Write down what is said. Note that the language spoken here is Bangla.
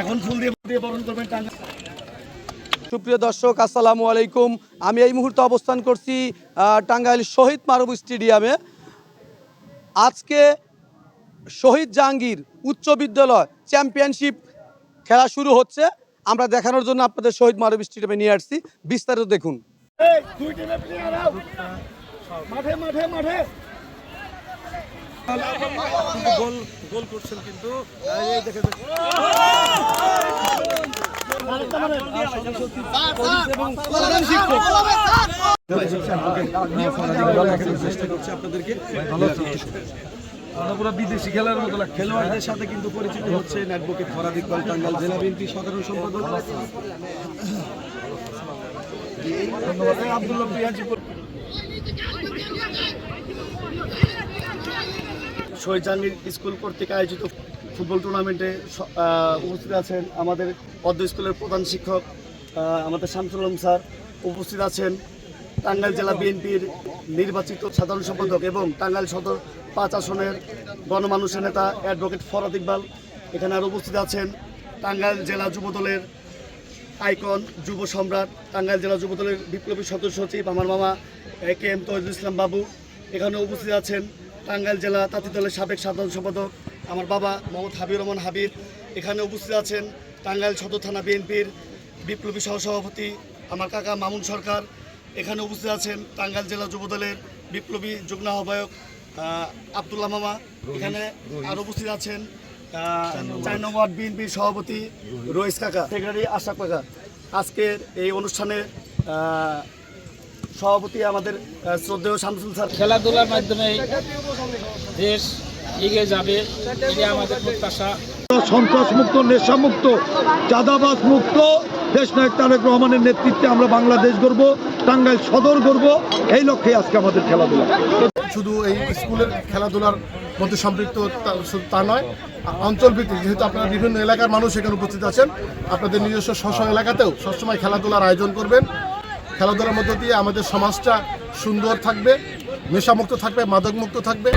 এখন ফুল দিয়ে দিয়ে বরণ করবেন সুপ্রিয় দর্শক আসসালামু আলাইকুম। আমি এই মুহূর্তে অবস্থান করছি টাঙ্গাইল শহীদ মারুব স্টেডিয়ামে। আজকে শহীদ জাহাঙ্গীর উচ্চ বিদ্যালয় চ্যাম্পিয়নশিপ খেলা শুরু হচ্ছে। আমরা দেখানোর জন্য আপনাদের শহীদ মারুব স্টেডিয়ামে নিয়ে আসছি। বিস্তারিত দেখুন। আউট মাঠে মাঠে। মাঠে গোল গোল করছেন কিন্তু। এই দেখে পুরো বিদেশি খেলার মতো খেলোয়াড়দের সাথে কিন্তু পরিচিত হচ্ছেন অ্যাডভোকেট ফরাদ ইকবাল টাঙ্গাইল জেলা বিএনপি সাধারণ সম্পাদক। আব্দুল্লাহ শহীদ স্কুল কর্তৃক আয়োজিত ফুটবল টুর্নামেন্টে উপস্থিত আছেন আমাদের পদ্ম স্কুলের প্রধান শিক্ষক আমাদের শামসুল স্যার। উপস্থিত আছেন টাঙ্গাইল জেলা বিএনপির নির্বাচিত সাধারণ সম্পাদক এবং টাঙ্গাইল সদর পাঁচ আসনের গণমানুষের নেতা অ্যাডভোকেট ফরাদ ইকবাল। এখানে আর উপস্থিত আছেন টাঙ্গাইল জেলা যুবদলের আইকন যুব সম্রাট, টাঙ্গাইল জেলা যুবদলের বিপ্লবী সদস্য সচিব আমার মামা এ কে এম তহিদুল ইসলাম বাবু। এখানে উপস্থিত আছেন টাঙ্গাইল জেলা তাঁতি দলের সাবেক সাধারণ সম্পাদক আমার বাবা মোহাম্মদ হাবিব রহমান হাবিব। এখানে উপস্থিত আছেন টাঙ্গাইল সদর থানা বিএনপির বিপ্লবী সহসভাপতি আমার কাকা মামুন সরকার। এখানে উপস্থিত আছেন টাঙ্গাইল জেলা যুবদলের বিপ্লবী যুগ্ম আহ্বায়ক আহ, আব্দুল্লাহ মামা। এখানে আর উপস্থিত আছেন চার নম্বর। বিএনপির সভাপতি রইস কাকা। সেক্রেটারি আশাক কাকা। আজকের এই অনুষ্ঠানে সভাপতি আমাদের শ্রদ্ধেয় শামসুল স্যার। খেলাধুলার মাধ্যমে দেশ এগিয়ে যাবে এটা আমাদের প্রত্যাশা। সন্ত্রাস মুক্ত নেশা মুক্ত চাঁদাবাজ মুক্ত দেশ নায়ক তারেক রহমানের নেতৃত্বে আমরা বাংলাদেশ গড়ব টাঙ্গাইল সদর গড়ব এই লক্ষ্যে আজকে আমাদের খেলাধুলা। শুধু এই স্কুলের খেলাধুলার মধ্যে সম্পৃক্ত তা- নয় অঞ্চলভিত্তিক যেহেতু আপনারা বিভিন্ন এলাকার মানুষ এখানে উপস্থিত আছেন আপনাদের নিজস্ব স্ব স্ব এলাকাতেও সবসময় খেলাধুলার আয়োজন করবেন। খেলাধুলার মধ্য দিয়ে আমাদের সমাজটা সুন্দর থাকবে নেশামুক্ত থাকবে মাদকমুক্ত থাকবে।